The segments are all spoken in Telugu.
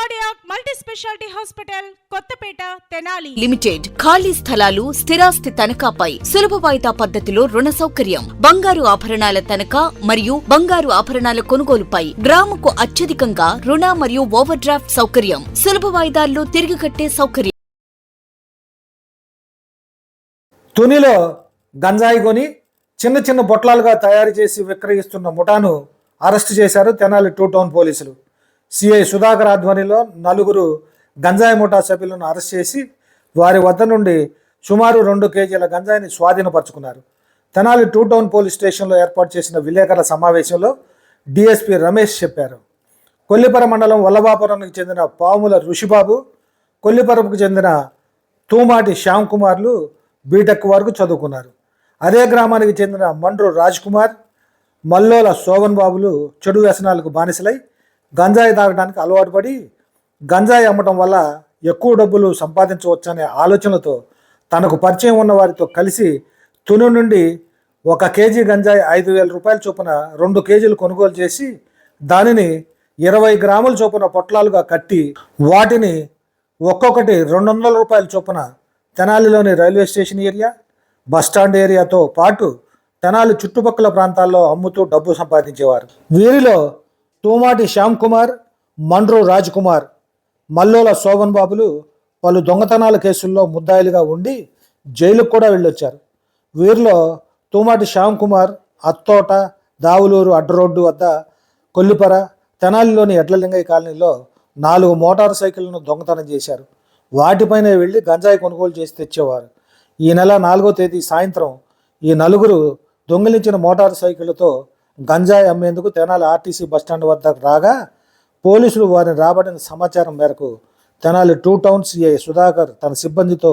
Cardiac multi specialty hospital Kothapet Tenali. Limited ఖాళీ స్థలాలు స్థిరాస్తి తనఖాపై సులభ వాయిదా పద్ధతిలో రుణ సౌకర్యం. బంగారు ఆభరణాల తనఖా మరియు బంగారు ఆభరణాల కొనుగోలుపై గ్రాముకు అత్యధికంగా రుణ మరియు ఓవర్ డ్రాఫ్ట్ సౌకర్యం. సులభ వాయిదాల్లో తిరిగి కట్టే సౌకర్యం. తునిలో గంజాయి కొని చిన్న చిన్న బొట్లాలుగా తయారు చేసి విక్రయిస్తున్న ముఠాను అరెస్టు చేశారు తెనాలి టూ టౌన్ పోలీసులు. సిఐ సుధాకర్ ఆధ్వర్యంలో నలుగురు గంజాయి ముఠా సభ్యులను అరెస్ట్ చేసి వారి వద్ద నుండి సుమారు రెండు కేజీల గంజాయిని స్వాధీనపరుచుకున్నారు. తెనాలి టూ టౌన్ పోలీస్ స్టేషన్లో ఏర్పాటు చేసిన విలేకరుల సమావేశంలో డిఎస్పి రమేష్ చెప్పారు. కొల్లిపర మండలం వల్లభాపురానికి చెందిన పాముల ఋషిబాబు కొల్లిపరపుకు చెందిన తూమాటి శ్యామ్ కుమార్లు బీటెక్ వరకు చదువుకున్నారు. అదే గ్రామానికి చెందిన మండ్రు రాజ్ కుమార్ మల్లోల శోభన్ బాబులు చెడు వ్యసనాలకు బానిసలై గంజాయి తాగడానికి అలవాటు పడి గంజాయి అమ్మటం వల్ల ఎక్కువ డబ్బులు సంపాదించవచ్చనే ఆలోచనతో తనకు పరిచయం ఉన్న వారితో కలిసి తుని నుండి ఒక కేజీ గంజాయి ఐదు వేల రూపాయల చొప్పున రెండు కేజీలు కొనుగోలు చేసి దానిని ఇరవై గ్రాముల చొప్పున పొట్లాలుగా కట్టి వాటిని ఒక్కొక్కటి రెండు వందల రూపాయల చొప్పున తెనాలిలోని railway station area bus stand ఏరియాతో పాటు తెనాలి చుట్టుపక్కల ప్రాంతాల్లో అమ్ముతూ డబ్బు సంపాదించేవారు. వీరిలో తూమాటి శ్యామ్ కుమార్ మండ్రు రాజ్ కుమార్ మల్లోల శోభన్ బాబులు పలు దొంగతనాల కేసుల్లో ముద్దాయిలుగా ఉండి జైలుకు కూడా వెళ్ళొచ్చారు. వీరిలో తూమాటి శ్యామ్ కుమార్ అత్తోట దావులూరు అడ్డరోడ్డు వద్ద కొల్లిపర తెనాలిలోని ఎడ్లలింగయ్య కాలనీలో నాలుగు మోటార్ సైకిళ్ళను దొంగతనం చేశారు. వాటిపైన వెళ్ళి గంజాయి కొనుగోలు చేసి తెచ్చేవారు. ఈ నెల నాలుగో తేదీ సాయంత్రం ఈ నలుగురు దొంగిలించిన మోటార్ సైకిళ్ళతో గంజాయి అమ్మేందుకు తెనాలి ఆర్టీసీ బస్టాండ్ వద్ద రాగా పోలీసులు వారిని రాబడిన సమాచారం మేరకు Tenali two town CI Sudhakar తన సిబ్బందితో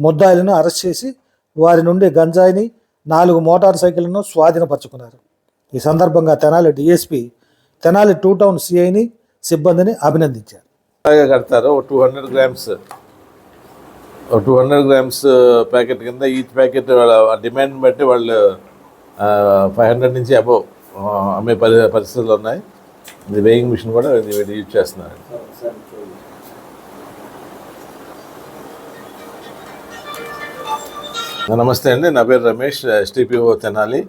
ముద్దాయిలను అరెస్ట్ చేసి వారి నుండి గంజాయిని నాలుగు మోటార్ సైకిళ్ళను స్వాధీనపరుచుకున్నారు. ఈ సందర్భంగా Tenali DSP Tenali two town సిఐని సిబ్బందిని అభినందించారు. కడతారు. Two hundred grams. Two hundred grams packet కింద ఈచ్ ప్యాకెట్ వాళ్ళ డిమాండ్ బట్టి వాళ్ళు ఫైవ్ హండ్రెడ్ నుంచి అబోవ్ అమ్మే పరి పరిస్థితులు ఉన్నాయి. ఇది వేయింగ్ మిషన్ కూడా వీళ్ళు యూజ్ చేస్తున్నారు. నమస్తే అండి. నా పేరు రమేష్ ఎస్టీపీఓ తెనాలి.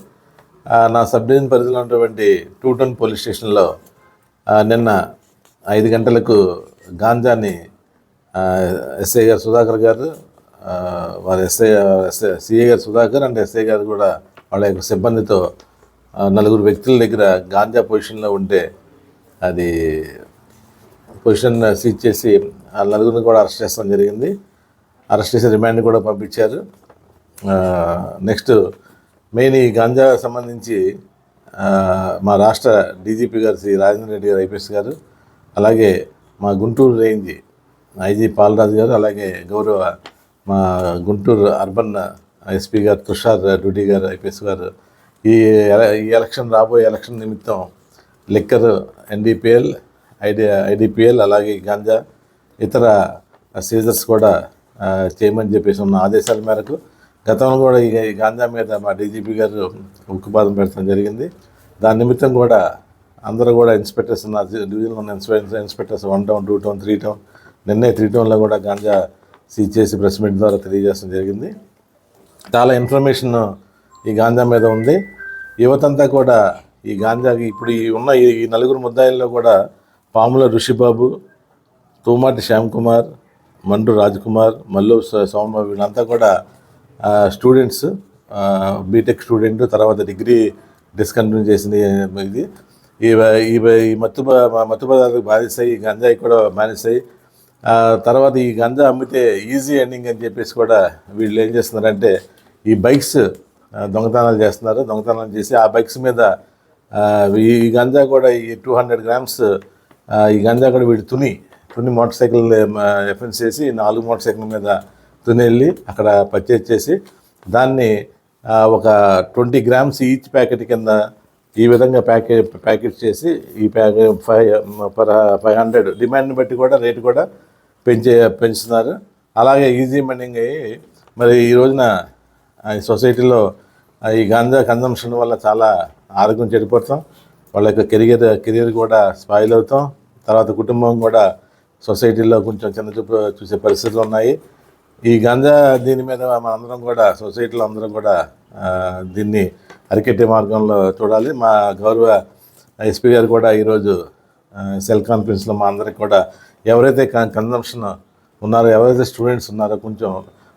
నా సబ్ డివిజన్ పరిధిలో ఉన్నటువంటి టూ టౌన్ పోలీస్ స్టేషన్లో నిన్న ఐదు గంటలకు గాంజాని ఎస్ఐ గారు సుధాకర్ గారు వారి ఎస్ఐ ఎస్ఐ గారు సుధాకర్ అండ్ ఎస్ఐ గారు కూడా వాళ్ళ యొక్క సిబ్బందితో నలుగురు వ్యక్తుల దగ్గర గాంజా పొజిషన్లో ఉంటే అది పొజిషన్ సీజ్ చేసి ఆ నలుగురిని కూడా అరెస్ట్ చేస్తాం జరిగింది. అరెస్ట్ చేసి రిమాండ్ కూడా పంపించారు. నెక్స్ట్ మెయిన్ ఈ గాంజా సంబంధించి మా రాష్ట్ర డీజీపీ గారు శ్రీ రాజేంద్ర రెడ్డి గారు ఐపీఎస్ గారు అలాగే మా గుంటూరు రేంజ్ ఐజీ పాలరాజు గారు అలాగే గౌరవ మా గుంటూరు అర్బన్ ఎస్పీ గారు తుషార్ డ్యూటీ గారు ఐపీఎస్ గారు ఈ ఎల- ఈ ఎలక్షన్ రాబోయే ఎలక్షన్ నిమిత్తం లిక్కర్ ఎన్డీపీఎల్ ఐడి ఐడిపిఎల్ అలాగే గాంజా ఇతర సీజర్స్ కూడా చేయమని చెప్పేసి ఉన్న ఆదేశాల మేరకు గతంలో కూడా ఈ గాంజా మీద మా డీజీపీ గారు ఉక్కుపాదం పెట్టడం జరిగింది. దాని నిమిత్తం కూడా అందరూ కూడా ఇన్స్పెక్టర్స్ ఉన్న డివిజన్లో ఉన్న inspector inspectors one town two town three town నిన్నే త్రీ టౌన్లో కూడా గాంజా సీజ్ చేసి ప్రెస్ మీట్ ద్వారా తెలియజేయడం జరిగింది. చాలా ఇన్ఫర్మేషన్ ఈ గాంజా మీద ఉంది. యువతంతా కూడా ఈ గాంజాకి ఇప్పుడు ఈ ఉన్న ఈ నలుగురు ముద్దాయిల్లో కూడా పాముల ఋషిబాబు తూమాటి శ్యామ్ కుమార్ మండు రాజ్ కుమార్ మల్లు సోమబాబు వీళ్ళంతా కూడా స్టూడెంట్స్ బీటెక్ స్టూడెంట్ తర్వాత డిగ్రీ డిస్కంటిన్యూ చేసిన ఇది. ఈ ఈ మత్తు మత్తు పదార్థాలకు బాధిస్తాయి ఈ గంజాయి కూడా బానిస్తాయి తర్వాత ఈ గంజా అమ్మితే ఈజీ ఎండింగ్ అని చెప్పేసి కూడా వీళ్ళు ఏం చేస్తున్నారంటే ఈ బైక్స్ దొంగతనాలు చేస్తున్నారు. దొంగతనాలు చేసి ఆ బైక్స్ మీద ఈ గంజా కూడా ఈ టూ హండ్రెడ్ గ్రామ్స్ ఈ గంజా కూడా వీడు Tuni Tuni motor cycle offence చేసి నాలుగు మోటార్ సైకిల్ మీద తుని వెళ్ళి అక్కడ పర్చేజ్ చేసి దాన్ని ఒక ట్వంటీ గ్రామ్స్ ఈచ్ ప్యాకెట్ కింద ఈ విధంగా ప్యాకెట్ ప్యాకెట్ చేసి ఈ packet five per five hundred డిమాండ్ని బట్టి కూడా రేటు కూడా పెంచే పెంచుతున్నారు. అలాగే ఈజీ మనీ అయ్యి మరి ఈ రోజున సొసైటీలో ఈ గాంజా కన్జంప్షన్ వల్ల చాలా ఆరోగ్యం చెడిపోతాం. వాళ్ళ యొక్క కెరియర్ కెరియర్ కూడా స్పాయిల్ అవుతాం. తర్వాత కుటుంబం కూడా సొసైటీలో కొంచెం చిన్న చూపు చూసే పరిస్థితులు ఉన్నాయి. ఈ గంజా దీని మీద మనందరం కూడా సొసైటీలో అందరం కూడా దీన్ని అరికెట్టే మార్గంలో చూడాలి. మా గౌరవ ఎస్పీ గారు కూడా ఈరోజు సెల్ కాన్ఫరెన్స్లో మా అందరికి కూడా ఎవరైతే కన్జంప్షన్ ఉన్నారో ఎవరైతే స్టూడెంట్స్ ఉన్నారో కొంచెం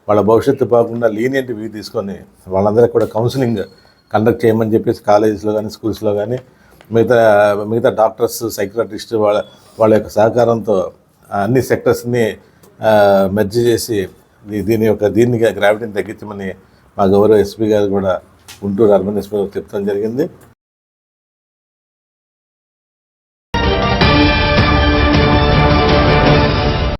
వాళ్ళ భవిష్యత్తు పోకుండా లీనియంట్ వ్యూ తీసుకొని వాళ్ళందరికీ కూడా కౌన్సిలింగ్ కండక్ట్ చేయమని చెప్పేసి కాలేజెస్లో కానీ స్కూల్స్లో కానీ మిగతా మిగతా డాక్టర్స్ సైక్రటిస్ట్ వాళ్ళ వాళ్ళ యొక్క సహకారంతో అన్ని సెక్టర్స్ని మెర్జ్ చేసి దీని యొక్క దీన్ని గ్రావిటీని తగ్గించమని మా గౌరవ ఎస్పీ గారు కూడా గుంటూరు అర్బన్ ఎస్పీ గారు చెప్తాం జరిగింది.